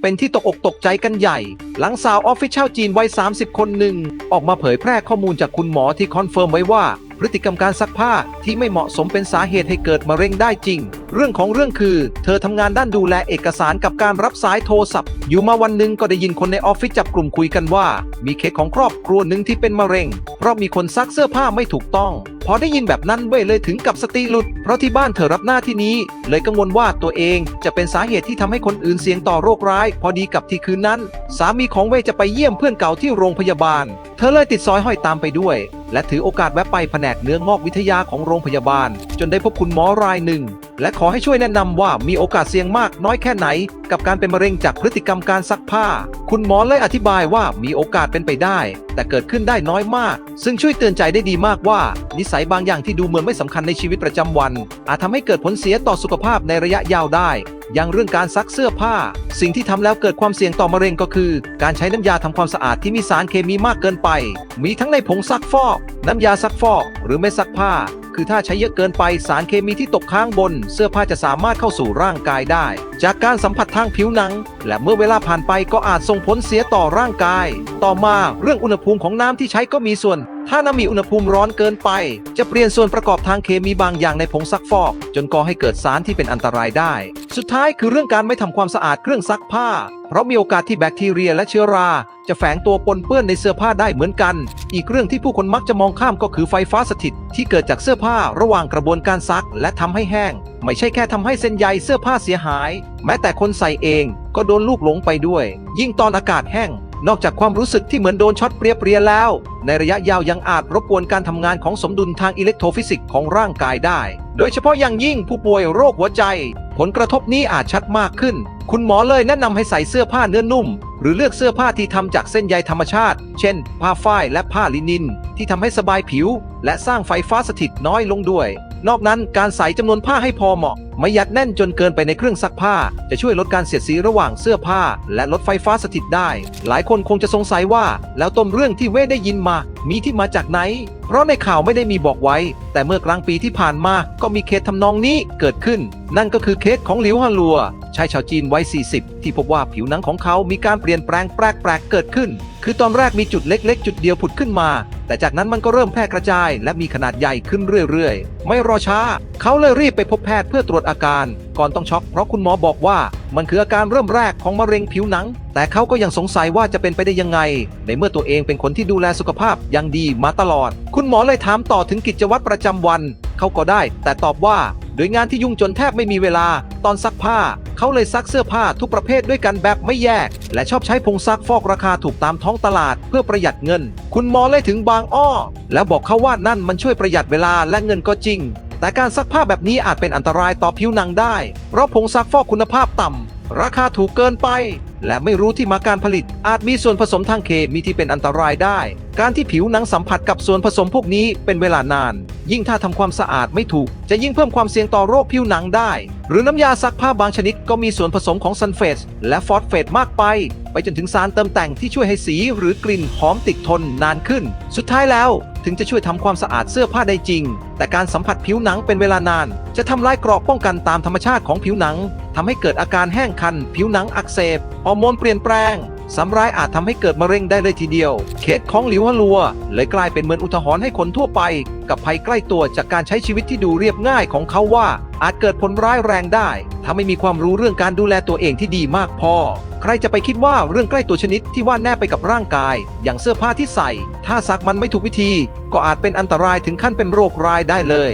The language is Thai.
เป็นที่ตกอกตกใจกันใหญ่ หลังสาวออฟฟิเชียลจีนวัย 30 คนหนึ่ง ออกมาเผยแพร่ข้อมูลจากคุณหมอที่คอนเฟิร์มไว้ว่า พฤติกรรมการซักผ้าที่ไม่เหมาะสมเป็นสาเหตุให้เกิดมะเร็งได้จริง เรื่องของเรื่องคือ เธอทำงานด้านดูแลเอกสารกับการรับสายโทรศัพท์ อยู่มาวันหนึ่งก็ได้ยินคนในออฟฟิศจับกลุ่มคุยกันว่า มีเคสของครอบครัวหนึ่งที่เป็นมะเร็ง เพราะมีคนซักเสื้อผ้าไม่ถูกต้อง พอได้ยินแบบนั้นเว้ยเลยถึงกับสติหลุด เพราะที่บ้านเธอรับหน้าที่นี้ เลยกังวลว่าตัวเองจะเป็นสาเหตุที่ทำให้คนอื่นเสี่ยงต่อโรคร้าย พอดีกับที่คืนนั้น สามีของเว่ยจะไปเยี่ยมเพื่อนเก่าที่โรงพยาบาล เธอเลยติดซอยห้อยตามไปด้วย และถือโอกาสแวะไปแผนกเนื้องอกวิทยาของโรงพยาบาล จนได้พบคุณหมอรายหนึ่ง และขอให้ช่วยแนะนำว่ามีโอกาสเสี่ยงมากน้อยแค่ไหน กับการเป็นมะเร็งจากพฤติกรรมการซักผ้า คุณหมอเลยอธิบายว่ามีโอกาสเป็นไปได้ แต่เกิดขึ้นได้น้อยมาก ซึ่งช่วยเตือนใจได้ดีมากว่า นิสัยบางอย่างที่ดูเหมือนไม่สำคัญในชีวิตประจำวัน อาจทำให้เกิดผลเสียต่อสุขภาพในระยะยาวได้อย่างเรื่องการซักเสื้อผ้า สิ่งที่ทำแล้วเกิดความเสี่ยงต่อมะเร็งก็คือ การใช้น้ำยาทำความสะอาดที่มีสารเคมีมากเกินไป มีทั้งในผงซักฟอก น้ำยาซักฟอก หรือไม่ซักผ้า คือถ้าใช้เยอะเกินไปสารเคมีที่ตกค้างบน เสื้อผ้าจะสามารถเข้าสู่ร่างกายได้ จากการสัมผัสทางผิวหนัง และเมื่อเวลาผ่านไปก็อาจส่งผลเสียต่อร่างกาย ต่อมาเรื่องอุณหภูมิของน้ำที่ใช้ก็มีส่วน ถ้าน้ำมีอุณหภูมิร้อนเกินไป จะเปลี่ยนส่วนประกอบทางเคมีบางอย่างในผงซักฟอก จนก่อให้เกิดสารที่เป็นอันตรายได้ สุดท้ายคือเรื่องการไม่ทำความสะอาดเครื่องซักผ้า ราะมีโอกาสที่แบคทีเรียและเชื้อรา จะแฝงตัวปนเปื้อนในเสื้อผ้าได้เหมือนกัน อีกเรื่องที่ผู้คนมักจะมองข้ามก็คือไฟฟ้าสถิต ที่เกิดจากเสื้อผ้าระหว่างกระบวนการซัก และทำให้แห้ง ไม่ใช่แค่ทำให้เส้นใยเสื้อผ้าเสียหาย แม้แต่คนใส่เองก็โดนลูกหลงไปด้วย ยิ่งตอนอากาศแห้ง นอกจากความรู้สึกที่เหมือนโดนช็อตเปรียเรียแล้ว ในระยะยาวยังอาจรบกวนการทำงานของสมดุลทางอิเล็กโทรฟิสิกส์ของร่างกายได้ โดยเฉพาะอย่างยิ่งผู้ป่วยโรคหัวใจ ผลกระทบนี้อาจชัดมากขึ้น คุณหมอเลยแนะนำให้ใส่เสื้อผ้าเนื้อนุ่ม หรือเลือกเสื้อผ้าที่ทำจากเส้นใยธรรมชาติ เช่น ผ้าฝ้ายและผ้าลินิน ที่ทำให้สบายผิว และสร้างไฟฟ้าสถิตน้อยลงด้วย นอกนั้นการใส่จำนวนผ้าให้พอเหมาะ ไม่ยัดแน่นจนเกินไปในเครื่องซักผ้า จะช่วยลดการเสียดสีระหว่างเสื้อผ้า และลดไฟฟ้าสถิตได้ หลายคนคงจะสงสัยว่า แล้วต้นเรื่องที่เว่ได้ยินมา มีที่มาจากไหน เพราะในข่าวไม่ได้มีบอกไว้ แต่เมื่อกลางปีที่ผ่านมาก็มีเคสทำนองนี้เกิดขึ้น นั่นก็คือเคสของหลิวฮัลัวชายชาวจีนวัย40 ที่พบว่าผิวหนังของเขามีการเปลี่ยนแปลงแปลกๆเกิดขึ้น คือตอนแรกมีจุดเล็กๆ จุดเดียวผุดขึ้นมา แต่จากนั้นมันก็เริ่มแพร่กระจาย และมีขนาดใหญ่ขึ้นเรื่อยๆ ไม่รอช้า เขาเลยรีบไปพบแพทย์เพื่อตรวจอาการ ก่อนต้องช็อกเพราะคุณหมอบอกว่า มันคืออาการเริ่มแรกของมะเร็งผิวหนัง แต่เขาก็ยังสงสัยว่าจะเป็นไปได้ยังไง ในเมื่อตัวเองเป็นคนที่ดูแลสุขภาพอย่างดีมาตลอด คุณหมอเลยถามต่อถึงกิจวัตรประจำวัน เขาก็ได้ แต่ตอบว่า โดยงานที่ยุ่งจนแทบไม่มีเวลา ตอนซักผ้า เขาเลยซักเสื้อผ้าทุกประเภทด้วยกันแบบไม่แยก และชอบใช้ผงซักฟอกราคาถูกตามท้องตลาดเพื่อประหยัดเงิน คุณหมอเลยถึงบางอ้อ แล้วบอกเขาว่านั่นมันช่วยประหยัดเวลาและเงินก็จริง แต่การซักผ้าแบบนี้อาจเป็นอันตรายต่อผิวหนังได้ เพราะผงซักฟอกคุณภาพต่ำราคาถูกเกินไป และไม่รู้ที่มาการผลิต อาจมีส่วนผสมทางเคมีที่เป็นอันตรายได้ การที่ผิวหนังสัมผัสกับส่วนผสมพวกนี้เป็นเวลานาน ยิ่งถ้าทำความสะอาดไม่ถูก จะยิ่งเพิ่มความเสี่ยงต่อโรคผิวหนังได้ หรือน้ำยาซักผ้าบางชนิดก็มีส่วนผสมของซันเฟสและฟอสเฟตมากไป ไปจนถึงสารเติมแต่งที่ช่วยให้สีหรือกลิ่นหอมติดทนนานขึ้น สุดท้ายแล้ว ถึงจะช่วยทำความสะอาดเสื้อผ้าได้จริง แต่การสัมผัสผิวหนังเป็นเวลานาน จะทำลายเกราะป้องกันตามธรรมชาติของผิวหนังทำให้เกิดอาการแห้งคัน ผิวหนังอักเสบฮอร์โมนเปลี่ยนแปลง สำร้ายอาจทำให้เกิดมะเร็งได้เลยทีเดียว เคสของหลิวฮัวลัวเลยกลายเป็นเหมือนอุทาหรณ์ให้คนทั่วไป กับภัยใกล้ตัวจากการใช้ชีวิตที่ดูเรียบง่ายของเขาว่า อาจเกิดผลร้ายแรงได้ ถ้าไม่มีความรู้เรื่องการดูแลตัวเองที่ดีมากพอ ใครจะไปคิดว่าเรื่องใกล้ตัวชนิดที่ว่าแนบไปกับร่างกาย อย่างเสื้อผ้าที่ใส่ ถ้าซักมันไม่ถูกวิธี ก็อาจเป็นอันตรายถึงขั้นเป็นโรคร้ายได้เลย